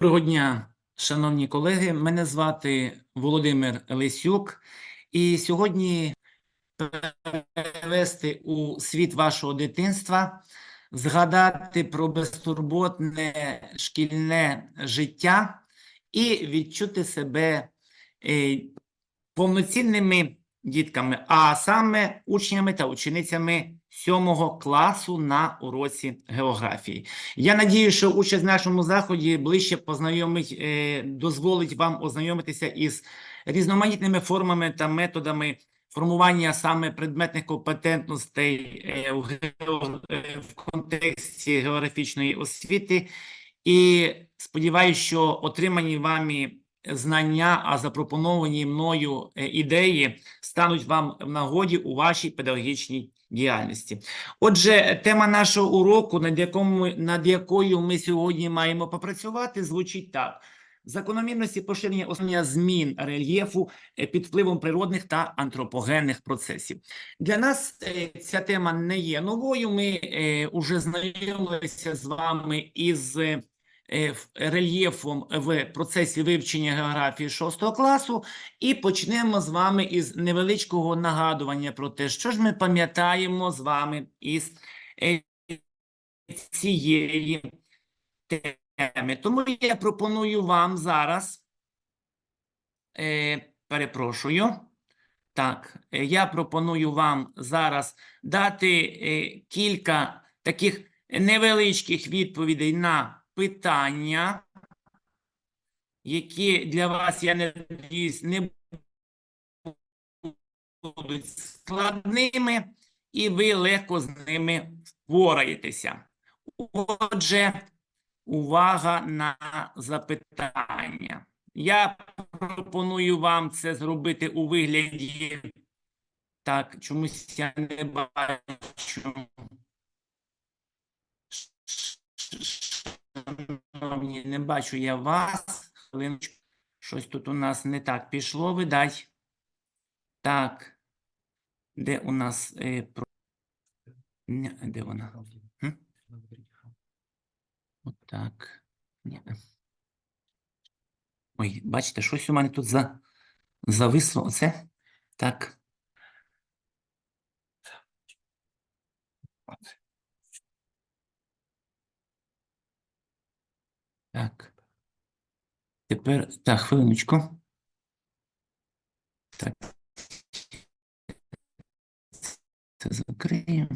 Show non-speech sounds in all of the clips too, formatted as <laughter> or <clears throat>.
Доброго дня, шановні колеги. Мене звати Володимир Лисюк, і сьогодні перевести у світ вашого дитинства, згадати про безтурботне шкільне життя і відчути себе е, повноцінними дітками, а саме учнями та ученицями сьомого класу на уроці географії. Я надію, що участь в нашому заході ближче познайомить, е, дозволить вам ознайомитися із різноманітними формами та методами формування саме предметних компетентностей е, в, е, в контексті географічної освіти. І сподіваюся, що отримані вами знання, а запропоновані мною ідеї стануть вам в нагоді у вашій педагогічній діяльності. Отже, тема нашого уроку, над, якому, над якою ми сьогодні маємо попрацювати, звучить так: закономірності поширення основання змін рельєфу е, під впливом природних та антропогенних процесів. Для нас е, ця тема не є новою. Ми вже знайомилися з вами із е, рельєфом в процесі вивчення географії 6 класу. І почнемо з вами із невеличкого нагадування про те, що ж ми пам'ятаємо з вами із е, цієї теми. Тому я пропоную вам зараз, е, перепрошую, так, е, я пропоную вам зараз дати е, кілька таких невеличких відповідей на питання, які для вас, я надіюсь, не будуть складними, і ви легко з ними впораєтеся. Отже, увага на запитання. Я пропоную вам це зробити у вигляді. Так, чомусь я не бачу. Шановні, не бачу я вас. Хвилиночку. Щось тут у нас не так пішло, видать. Так. Де у нас е, про... Ні, де вона? Хм? Отак. Ні. Ой, бачите, щось у мене тут за... зависло. Оце? Так. Так. Тепер, так, хвилиночку. Так. Це закриємо.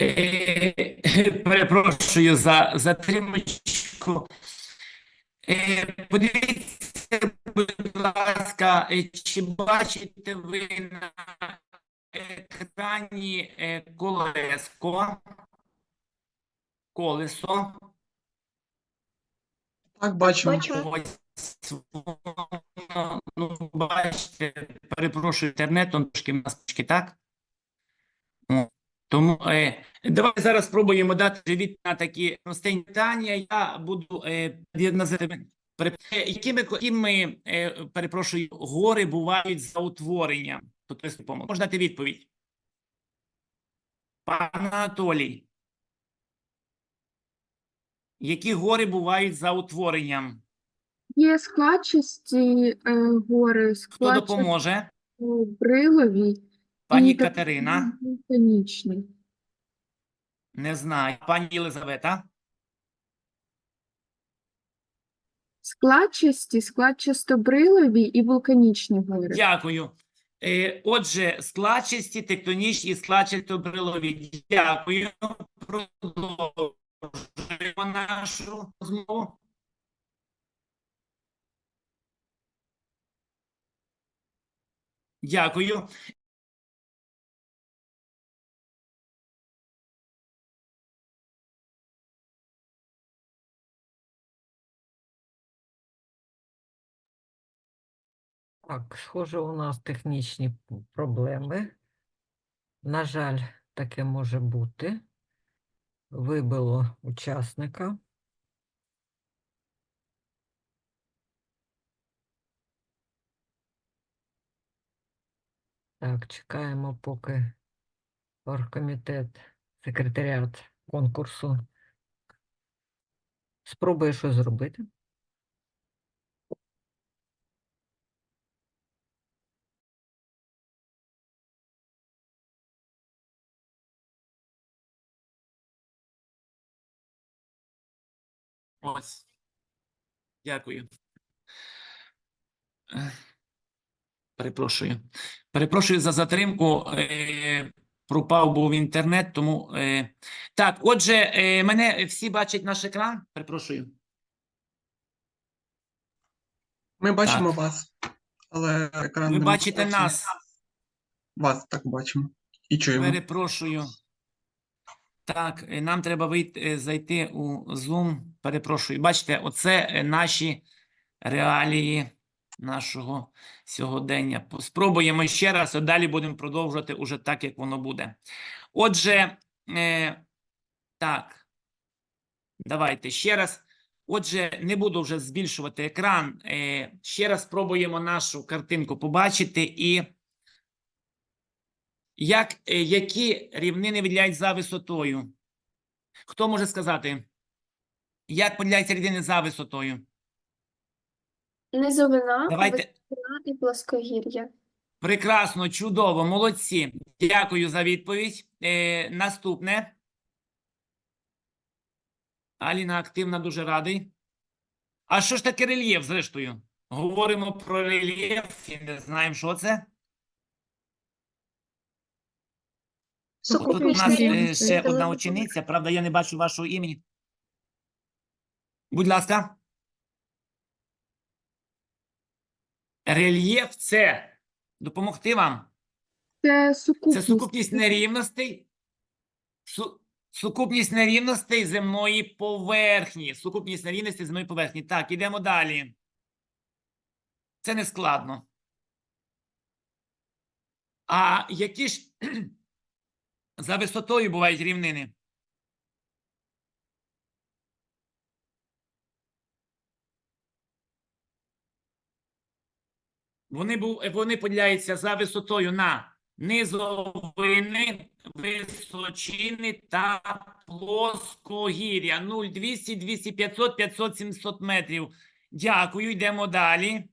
Е, Перепрошую за затримочку. Е, Подивіться, будь ласка, е, чи бачите ви на екрані е, колеско? Колесо. Так, бачимо. Бачу. Ось ну, бачите, перепрошую, інтернетом трошки в нас так. О, тому е, давайте зараз спробуємо дати відповідь на такі простенькі питання. Я буду е, називати, е, якими, якими е, перепрошую, гори бувають за утворенням? Тобто. Можна дати відповідь. Пан Анатолій. Які гори бувають за утворенням? Є складчасті е, гори, Хто складчасті допоможе? брилові Пані Катерина? вулканічні. Не знаю. Пані Єлизавета? Складчасті, складчастобрилові і вулканічні гори. Дякую. Е, Отже, складчасті, тектонічні і складчасто-брилові. Дякую. Продовжуємо нашу розмову. Дякую. Так, схоже, у нас технічні проблеми. На жаль, таке може бути. Вибило учасника. Так, чекаємо, поки оргкомітет, секретаріат конкурсу Спробує щось зробити. Ось. Дякую. Е, Перепрошую. Перепрошую за затримку. Е, Пропав був інтернет, тому е, так. Отже, мене всі бачать наш екран. Перепрошую. Ми бачимо Так. вас, але екран Ви не бачите бачить. нас. Вас так бачимо. І чуємо. Перепрошую. Так, е, нам треба вийти, е, зайти у Zoom. Перепрошую. Бачите, оце е, наші реалії нашого сьогодення. Спробуємо ще раз, а далі будемо продовжувати уже так, як воно буде. Отже, е, так, давайте ще раз. Отже, не буду вже збільшувати екран. Е, ще раз спробуємо нашу картинку побачити і як, е, які рівнини виділяють за висотою? Хто може сказати? Як поділяються рівнини за висотою? Низовина, Давайте. висота і плоскогір'я. Прекрасно, чудово, молодці. Дякую за відповідь. Е, наступне. Аліна активна, дуже радий. А що ж таке рельєф, зрештою? Говоримо про рельєф і не знаємо, що це. Тут у нас е, ще одна учениця, правда, я не бачу вашого імені. Будь ласка. Рельєф це допомогти вам. Це Це сукупність. сукупність нерівностей. Су, сукупність нерівностей земної поверхні. Сукупність нерівностей земної поверхні. Так, ідемо далі. Це не складно. А які ж за висотою бувають рівнини? Вони, вони поділяються за висотою на низовини, височини та плоскогір'я. 0, 200, 200, 500, 500, 700 метрів. Дякую, йдемо далі.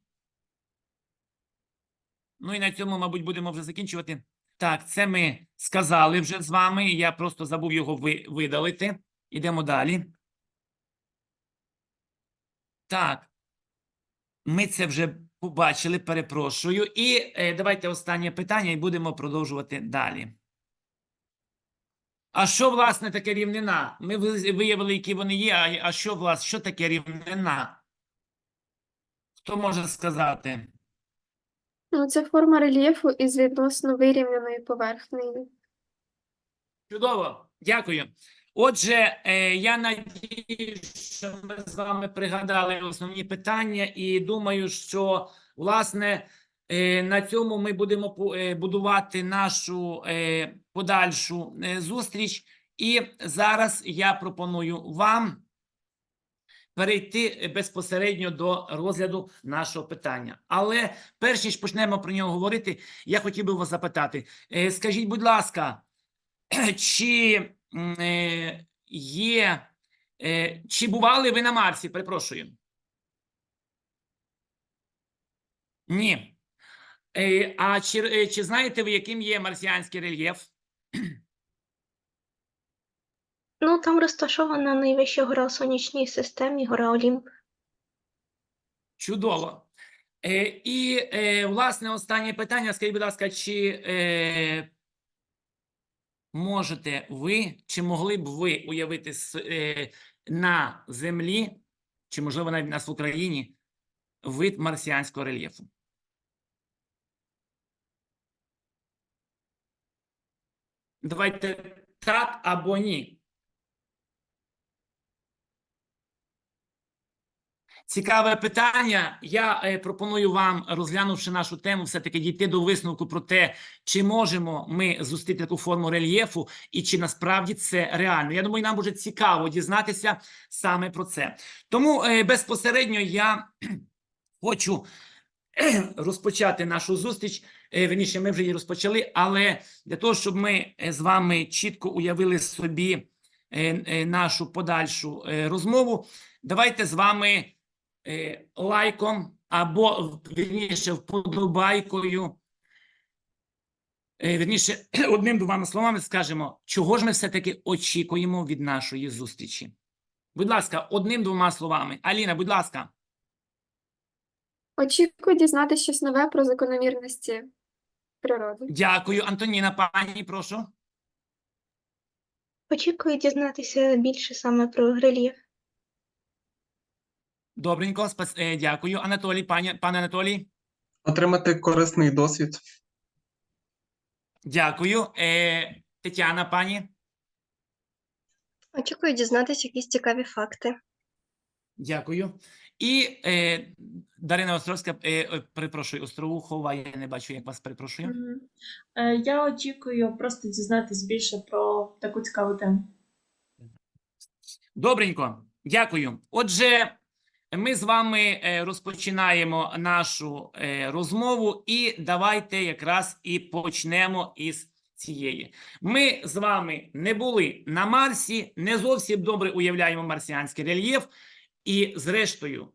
Ну і на цьому, мабуть, будемо вже закінчувати. Так, це ми сказали вже з вами. Я просто забув його ви- видалити. Йдемо далі. Так. Ми це вже побачили, перепрошую. І е, давайте останнє питання і будемо продовжувати далі. А що, власне, таке рівнина? Ми виявили, які вони є. А, а що, власне, що таке рівнина? Хто може сказати? Ну, це форма рельєфу із відносно вирівняною поверхнею. Чудово, дякую. Отже, е, я надію, що ми з вами пригадали основні питання, і думаю, що власне е, на цьому ми будемо е, будувати нашу подальшу зустріч. І зараз я пропоную вам перейти е, безпосередньо до розгляду нашого питання. Але перш ніж почнемо про нього говорити, я хотів би вас запитати: е, скажіть, будь ласка, <clears throat> чи е, є, чи бували ви на Марсі? Перепрошую. Ні. А чи, чи знаєте ви, яким є марсіанський рельєф? <clears throat> Ну, там розташована найвища гора у сонячній системі, гора Олімп. Чудово. Е, і, е, власне, останнє питання. Скажіть, будь ласка, чи е, можете ви, чи могли б ви уявити е, на Землі, чи, можливо, навіть нас в Україні, вид марсіанського рельєфу? Давайте так або ні. Цікаве питання. Я е, пропоную вам, розглянувши нашу тему, все-таки дійти до висновку про те, чи можемо ми зустріти таку форму рельєфу, і чи насправді це реально. Я думаю, нам буде цікаво дізнатися саме про це. Тому е, безпосередньо я <clears throat> хочу <clears throat> розпочати нашу зустріч. Е, Вірніше, ми вже її розпочали, але для того, щоб ми з вами чітко уявили собі нашу подальшу розмову, давайте з вами лайком або вірніше вподобайкою. е, Вірніше, <clears throat> одним-двома словами скажемо, чого ж ми все-таки очікуємо від нашої зустрічі. Будь ласка, одним-двома словами. Аліна, будь ласка. Очікую дізнатися щось нове про закономірності природи. Дякую, Антоніна, пані, прошу. Очікую дізнатися більше саме про рельєф. Добренько, спас... е, дякую. Анатолій, пані, пане Анатолій, Отримати корисний досвід. дякую. Е, Тетяна, пані, Очікую дізнатися якісь цікаві факти. дякую. І е, Дарина Островська, е, е, перепрошую, Остроухова, я не бачу, як вас перепрошую. Мгм. Е, Я очікую просто дізнатись більше про таку цікаву тему. Добренько, дякую. Отже, ми з вами е, розпочинаємо нашу е, розмову, і давайте якраз і почнемо із цієї. Ми з вами не були на Марсі, не зовсім добре уявляємо марсіанський рельєф. І зрештою,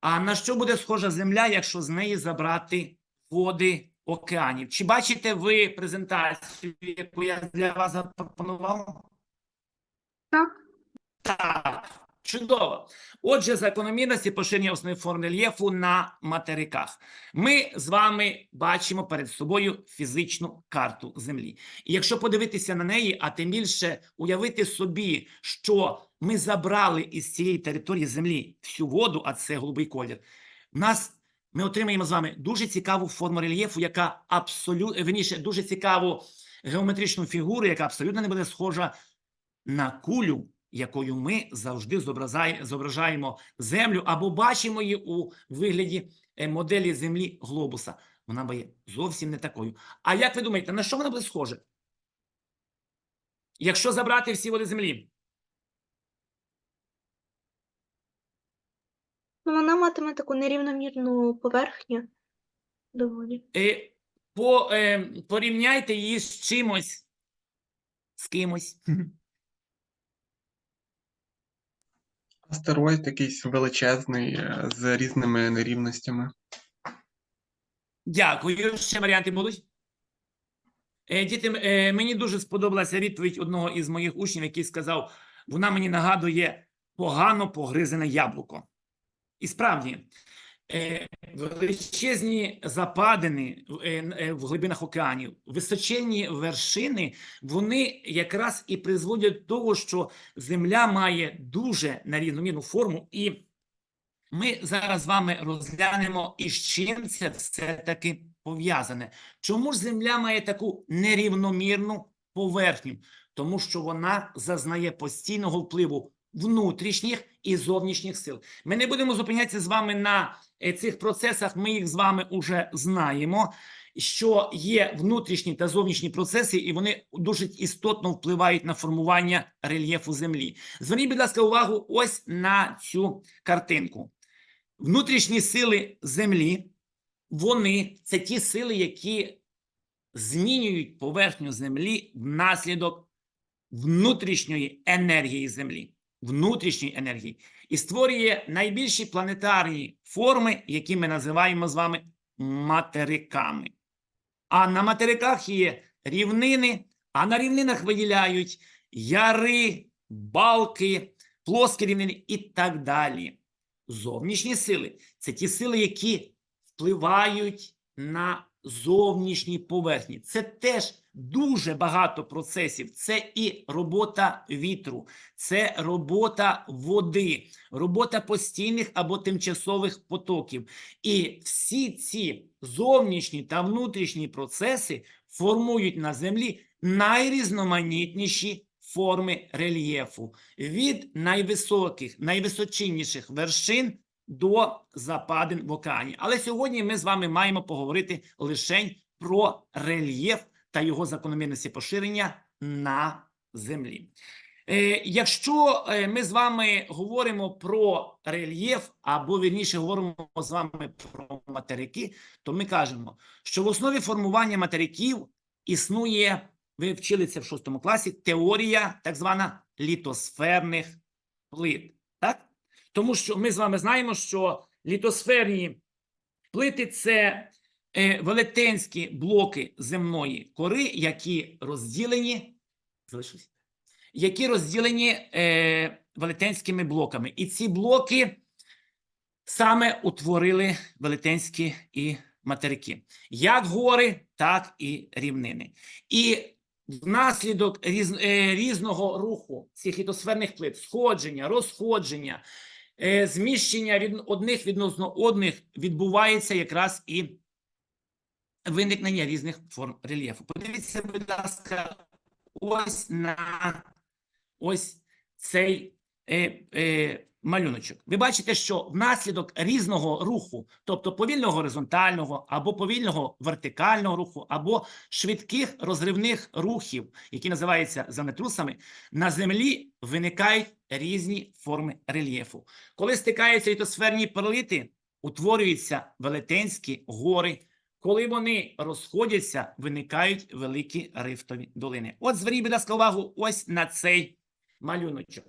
а на що буде схожа Земля, якщо з неї забрати води океанів? Чи бачите ви презентацію, яку я для вас запропонував? Так. Так, чудово. Отже, закономірності поширення основних форм рельєфу на материках. Ми з вами бачимо перед собою фізичну карту Землі. І якщо подивитися на неї, а тим більше уявити собі, що ми забрали із цієї території Землі всю воду, а це голубий колір, нас ми отримаємо з вами дуже цікаву форму рельєфу, яка абсолютно верніше, дуже цікаву геометричну фігуру, яка абсолютно не буде схожа на кулю, якою ми завжди зображаємо землю або бачимо її у вигляді е, моделі землі глобуса. Вона буде зовсім не такою. А як ви думаєте, на що вона буде схожа? Якщо забрати всі води землі, Ну, вона матиме таку нерівномірну поверхню доволі. е, по, е, порівняйте її з чимось, з кимось. <laughs> Астероїд якийсь величезний е, з різними нерівностями. Дякую. Ще варіанти будуть? Е, Діти, е, мені дуже сподобалася відповідь одного із моїх учнів, який сказав: вона мені нагадує погано погризене яблуко. І справді, величезні западини в- е, е, в глибинах океанів, височенні вершини, вони якраз і призводять до того, що Земля має дуже нерівномірну форму і ми зараз з вами розглянемо, із чим це все-таки пов'язане. Чому ж Земля має таку нерівномірну поверхню? Тому що вона зазнає постійного впливу внутрішніх і зовнішніх сил. Ми не будемо зупинятися з вами на е, цих процесах, ми їх з вами уже знаємо. Що є внутрішні та зовнішні процеси, і вони дуже істотно впливають на формування рельєфу Землі. Зверніть, будь ласка, увагу ось на цю картинку. Внутрішні сили Землі, вони це ті сили, які змінюють поверхню Землі внаслідок внутрішньої енергії Землі, внутрішньої енергії, і створює найбільші планетарні форми, які ми називаємо з вами материками. А на материках є рівнини, а на рівнинах виділяють яри, балки, плоскі рівнини і так далі. Зовнішні сили це ті сили, які впливають на зовнішні поверхні. Це теж дуже багато процесів. Це і робота вітру, це робота води, робота постійних або тимчасових потоків. І всі ці зовнішні та внутрішні процеси формують на землі найрізноманітніші форми рельєфу від найвисоких, найвисочинніших вершин до западин в океані. Але сьогодні ми з вами маємо поговорити лише про рельєф та його закономірності поширення на землі. Е, якщо е, ми з вами говоримо про рельєф, або вірніше говоримо з вами про материки, то ми кажемо, що в основі формування материків існує ви вчили це в шостому класі, теорія так звана літосферних плит. Так? Тому що ми з вами знаємо, що літосферні плити це велетенські блоки земної кори, які розділені, які розділені е, велетенськими блоками. І ці блоки саме утворили велетенські і материки, як гори, так і рівнини. І внаслідок різ, е, різного руху цих літосферних плит, сходження, розходження, е, зміщення від одних відносно одних відбувається якраз і виникнення різних форм рельєфу. Подивіться, будь ласка, ось на ось цей е, е, малюночок. Ви бачите, що внаслідок різного руху, тобто повільного горизонтального або повільного вертикального руху, або швидких розривних рухів, які називаються землетрусами, на землі виникають різні форми рельєфу. Коли стикаються літосферні пролити, утворюються велетенські гори. Коли вони розходяться, виникають великі рифтові долини. От зверніть, будь ласка, увагу ось на цей малюночок.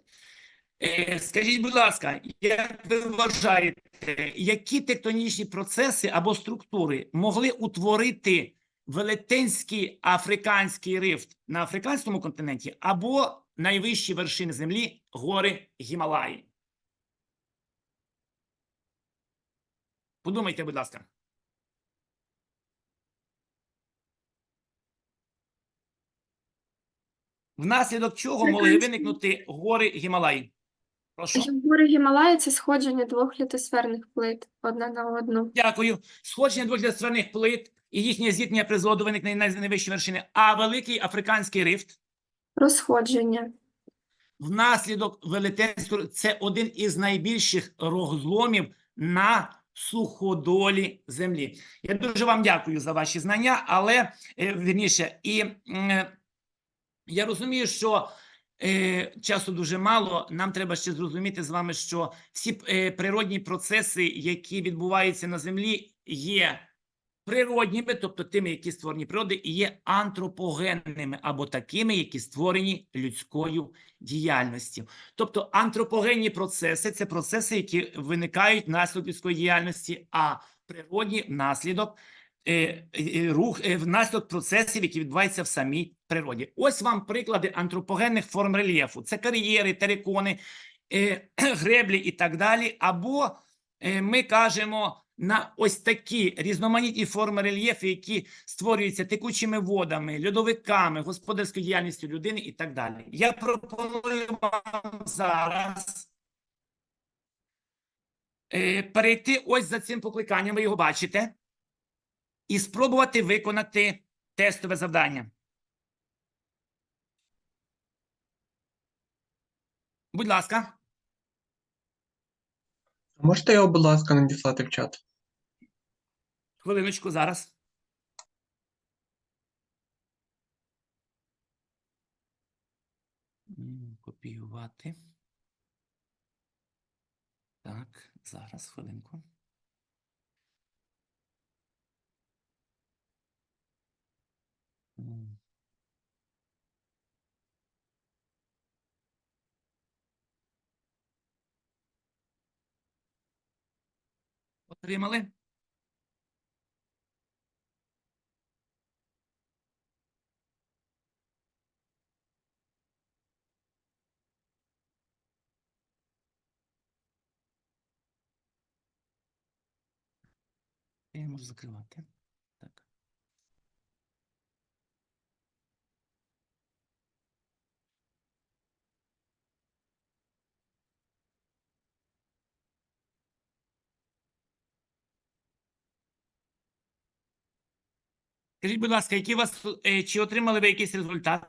Е, Скажіть, будь ласка, як ви вважаєте, які тектонічні процеси або структури могли утворити велетенський африканський рифт на африканському континенті або найвищі вершини землі гори Гімалаї? Подумайте, будь ласка. Внаслідок чого могли виникнути гори Гімалаї? Прошу. Гори Гімалаї це сходження двох літосферних плит одна на одну. Дякую. Сходження двох літосферних плит і їхнє зіткнення призвело до виникнення найвищої вершини. А великий африканський рифт Розходження. внаслідок велетенського це один із найбільших розломів на суходолі землі. Я дуже вам дякую за ваші знання, але е, вірніше, і е, я розумію, що е, часу дуже мало. Нам треба ще зрозуміти з вами, що всі е, природні процеси, які відбуваються на землі, є природніми, тобто тими, які створені природи, і є антропогенними або такими, які створені людською діяльністю. Тобто антропогенні процеси це процеси, які виникають внаслідок людської діяльності, а природні внаслідок е, рух е, внаслідок процесів, які відбуваються в самій природі. Ось вам приклади антропогенних форм рельєфу: це кар'єри, терикони, е, <clears throat> греблі і так далі. Або е, ми кажемо на ось такі різноманітні форми рельєфу, які створюються текучими водами, льодовиками, господарською діяльністю людини і так далі. Я пропоную вам зараз е, перейти ось за цим покликанням, ви його бачите, і спробувати виконати тестове завдання. Будь ласка. Можете його, будь ласка, надіслати в чат? Хвилиночку зараз. Копіювати. Так, зараз хвилинку. Отримали? Я можу закривати. Скажіть, будь ласка, які вас е, чи отримали ви якийсь результат?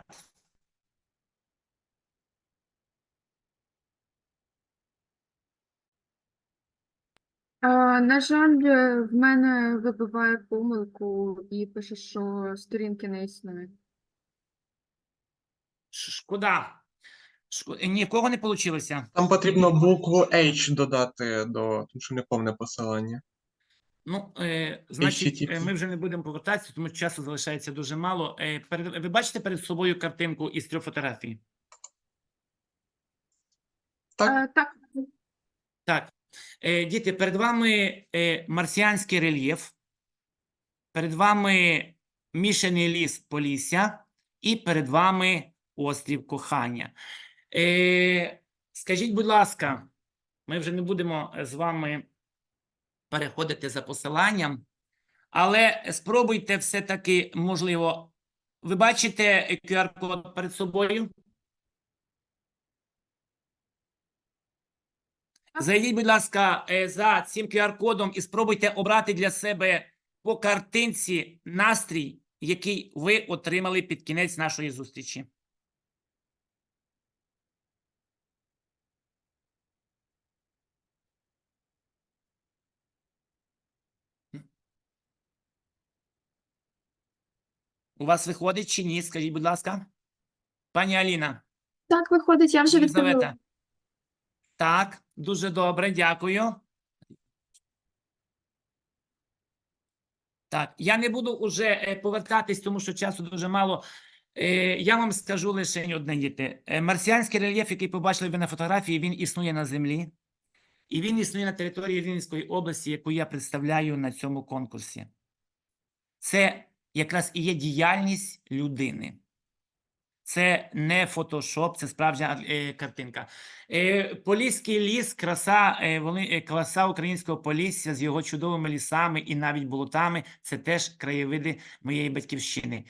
А, на жаль, е, в мене вибиває помилку і пише, що сторінки не існує. Ш- Шкода. Шко- е, Ні, в кого не вийшло? Там потрібно букву H додати до, тому що не повне посилання. Ну, е, значить, е, ми вже не будемо повертатися, тому що часу залишається дуже мало. Е, перед, ви бачите перед собою картинку із трьох фотографій? Так, Е, так, Так, е, діти, перед вами е, марсіанський рельєф, перед вами мішаний ліс Полісся і перед вами острів Кохання. Е, скажіть, будь ласка, ми вже не будемо з вами переходити за посиланням, але спробуйте все-таки, можливо, ви бачите QR-код перед собою? Зайдіть, будь ласка, е, за цим QR-кодом і спробуйте обрати для себе по картинці настрій, який ви отримали під кінець нашої зустрічі. У вас виходить чи ні? Скажіть, будь ласка. Пані Аліна. Так, виходить, я вже відповіла. Так, дуже добре, дякую. Так, я не буду уже е, повертатись, тому що часу дуже мало. Е, Я вам скажу лише одне діти. Е, Марсіанський рельєф, який побачили ви на фотографії, він існує на землі. І він існує на території Рівненської області, яку я представляю на цьому конкурсі. Це якраз і є діяльність людини. Це не фотошоп, це справжня е, картинка. Е, Поліський ліс, краса, е, краса українського полісся з його чудовими лісами і навіть болотами. Це теж краєвиди моєї батьківщини.